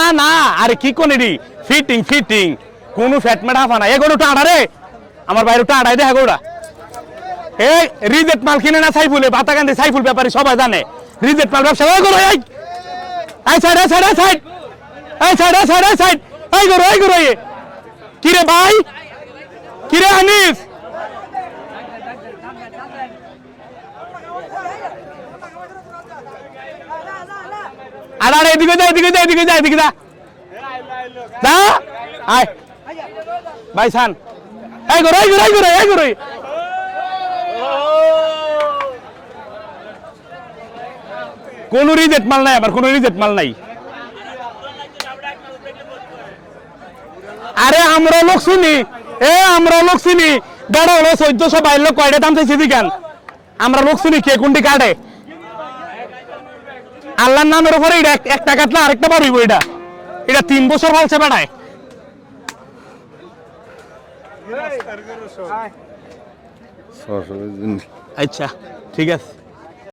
না না আরে কি কোন ফিটিং ফিটিং কোন ফ্যাট মেটা হাফা না। এগোটা টাড়া রে। আমার বাইরে টাড়াই দে এগোটা এ, রিজেক্ট মাল কিনে না সাইফুলে? বাতাকান্দি সাইফুল ব্যাপারে সবাই জানে। রিজেক্ট মাল ব্যবসা। ওই করো এই। এই সাইড এই সাইড এই সাইড এই সাইড এই সাইড এই সাইড এই করো এই করো এ কি রে ভাই? কি রে আনিস? আরে এদিকে যা এদিকে যা এদিকে যা এদিকে যা। আয়। এই এই কোন মাল নাই, আবার কোন রিজেক্ট মাল নাই। আরে, আমরা লোক শুনি এ, আমরা লোক চিনি। গাড়ো হলো চোদ্দশো বাইর লোক কয়টা দাম চাইছে দিকেন আমরা লোক শুনি কে কোনটি কাটে? আল্লাহর নামের উপরে এটা একটা কাটলে আরেকটা বাড়ি বইটা এটা তিন বছর বলছে বেড়ায় আচ্ছা ঠিক আছে।